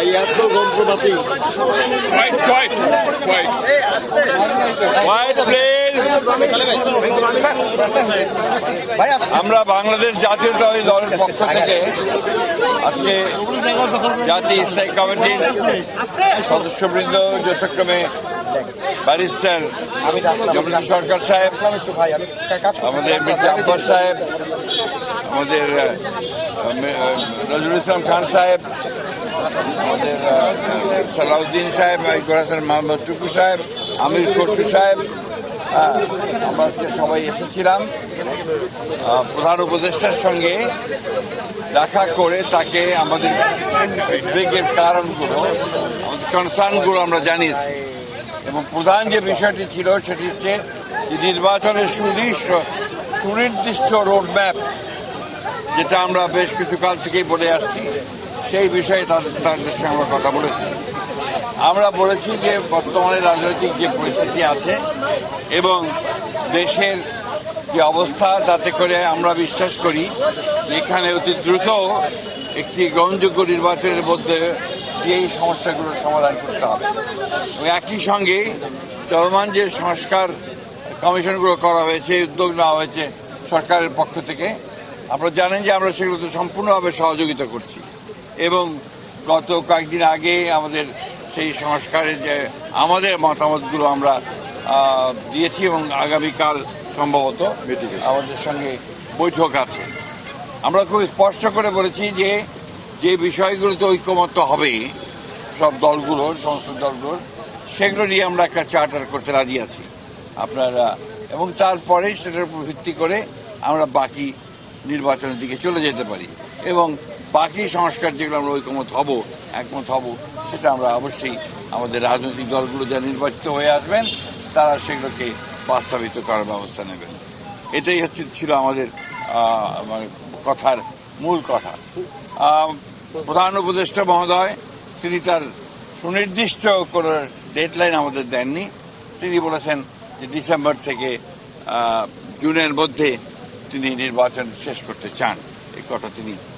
ভাই এত যন্ত্রপাতি আমরা বাংলাদেশ জাতীয়তাবাদী দলের পক্ষ থেকে আজকে জাতীয় স্থায়ী কমিটির সদস্যবৃন্দ যথাক্রমে ব্যারিস্টার জমিলা সরকার সাহেব আমাদের মির্জা আব্বাস সাহেব আমাদের নজরুল ইসলাম খান সাহেব আমাদের সালাউদ্দিন সাহেব গোরাসের মোহাম্মদ টুকু সাহেব, আমির খসরু সাহেব আমরা সবাই এসেছিলাম। প্রধান উপদেষ্টার সঙ্গে দেখা করে তাকে আমাদের উদ্বেগের কারণগুলো কনসার্নগুলো আমরা জানিয়েছি। এবং প্রধান যে বিষয়টি ছিল সেটি হচ্ছে যে নির্বাচনের সুনির্দিষ্ট সুনির্দিষ্ট রোডম্যাপ যেটা আমরা বেশ কিছু কাল থেকেই বলে আসছি। সেই বিষয়ে তাদের তাদের সঙ্গে আমরা কথা বলেছি। আমরা বলেছি যে বর্তমানে রাজনৈতিক যে পরিস্থিতি আছে এবং দেশের যে অবস্থা, তাতে করে আমরা বিশ্বাস করি এখানে অতি দ্রুত একটি গ্রহণযোগ্য নির্বাচনের মধ্যে এই সমস্যাগুলোর সমাধান করতে হবে। একই সঙ্গে চলমান যে সংস্কার কমিশনগুলো করা হয়েছে, উদ্যোগ নেওয়া হয়েছে সরকারের পক্ষ থেকে, আপনারা জানেন যে আমরা সেগুলোতে সম্পূর্ণভাবে সহযোগিতা করছি। এবং গত কয়েকদিন আগে আমাদের সেই সংস্কারের যে আমাদের মতামতগুলো আমরা দিয়েছি এবং আগামীকাল সম্ভবত আমাদের সঙ্গে বৈঠক আছে। আমরা খুব স্পষ্ট করে বলেছি যে যে বিষয়গুলোতে ঐক্যমত্য হবে সব দলগুলোর সমস্ত দলগুলোর সেগুলো নিয়ে আমরা একটা চার্টার করতে রাজি আছি আপনারা। এবং তারপরে সেটার উপর ভিত্তি করে আমরা বাকি নির্বাচনের দিকে চলে যেতে পারি। এবং বাকি সংস্কার যেগুলো আমরা ঐকমত হব, একমত হব, সেটা আমরা অবশ্যই আমাদের রাজনৈতিক দলগুলো যা নির্বাচিত হয়ে আসবেন, তারা সেগুলোকে বাস্তবিত করার ব্যবস্থা নেবেন। এটাই হচ্ছে ছিল আমাদের মানে কথার মূল কথা। প্রধান উপদেষ্টা মহোদয়, তিনি তার সুনির্দিষ্ট কোনো ডেডলাইন আমাদের দেননি। তিনি বলেছেন যে ডিসেম্বর থেকে জুনের মধ্যে তিনি নির্বাচন শেষ করতে চান। এই কথা তিনি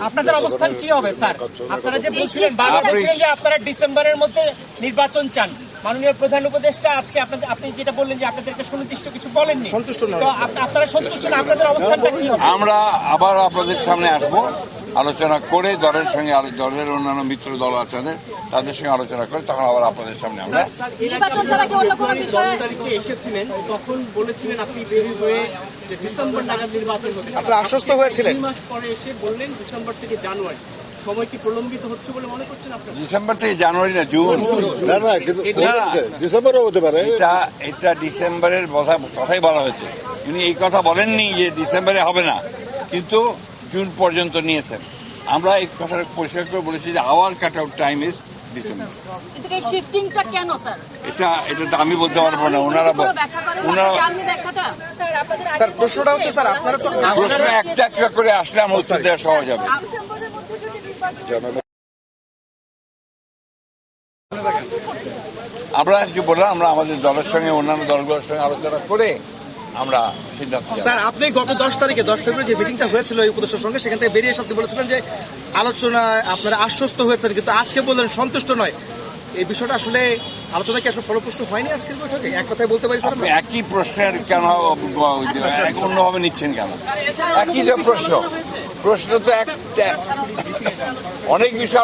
আপনাদের অবস্থান কি হবে স্যার? আপনারা যে বলছিলেন বারবার বলছিলেন যে আপনারা ডিসেম্বরের মধ্যে নির্বাচন চান। মাননীয় প্রধান উপদেষ্টা আজকে আপনাদের আপনি যেটা বললেন যে আপনাদেরকে সুনির্দিষ্ট কিছু বলেননি। সন্তুষ্ট না আপনারা সন্তুষ্ট না? আপনাদের অবস্থানটা কি হবে? আমরা আবার আপনাদের সামনে আসব। আলোচনা করে দলের সঙ্গে দলের অন্যান্য মিত্র দল আছে তাদের সঙ্গে আলোচনা করে তখন আবার আপনাদের সামনে আমরা নির্বাচন ছাড়া কি অন্য কোনো বিষয়ে? এসেছিলেন তখন বলেছিলেন আপনি দেরি হয়ে ডিসেম্বর নাগাদ নির্বাচন হবে আপনারা আশ্বস্ত হয়েছিলেন। মাস পরে এসে বললেন ডিসেম্বর থেকে জানুয়ারি। সময় কি প্রলম্বিত হচ্ছে বলে মনে করছেন আপনার? ডিসেম্বর থেকে জানুয়ারি না জুন। না না না। ডিসেম্বরও হতে পারে। এটা এটা ডিসেম্বরের কথা কথাই বলা হয়েছে। উনি এই কথা বলেননি যে ডিসেম্বরে হবে না। কিন্তু জুন পর্যন্ত নিয়েছেন। আমরা এই কথাটা পরিষ্কার করে বলেছি যে our cut out time is December কিন্তু এই শিফটিংটা কেন স্যার এটা এটা তো আমি বলতে পারব না ওনারা বল- ওনারা স্যার প্রশ্নটা হচ্ছে স্যার আপনারা তো প্রশ্ন একটা একটা করে আসলে আমার উত্তর দেওয়া সহজ হবে। ডিসেম্বরের মধ্যে আমরা যে বললাম আমরা আমাদের দলের সঙ্গে অন্যান্য দলগুলোর সঙ্গে আলোচনা করে আমরা সিদ্ধান্ত স্যার আপনি গত দশ তারিখে দশ ফেব্রুয়ারি যে মিটিংটা হয়েছিল এই উপদেষ্টার সঙ্গে সেখান থেকে বেরিয়ে আপনি বলেছিলেন যে আলোচনায় আপনারা আশ্বস্ত হয়েছেন কিন্তু আজকে বললেন সন্তুষ্ট নয়। এই বিষয়টা আসলে আলোচনা কি আসলে ফলপ্রসূ হয়নি আজকের বৈঠকে? এক কথায় বলতে পারি স্যার আপনি একই প্রশ্নের কেন অন্যভাবে নিচ্ছেন কেন? একই যে প্রশ্ন। প্রশ্ন তো এক অনেক বিষয়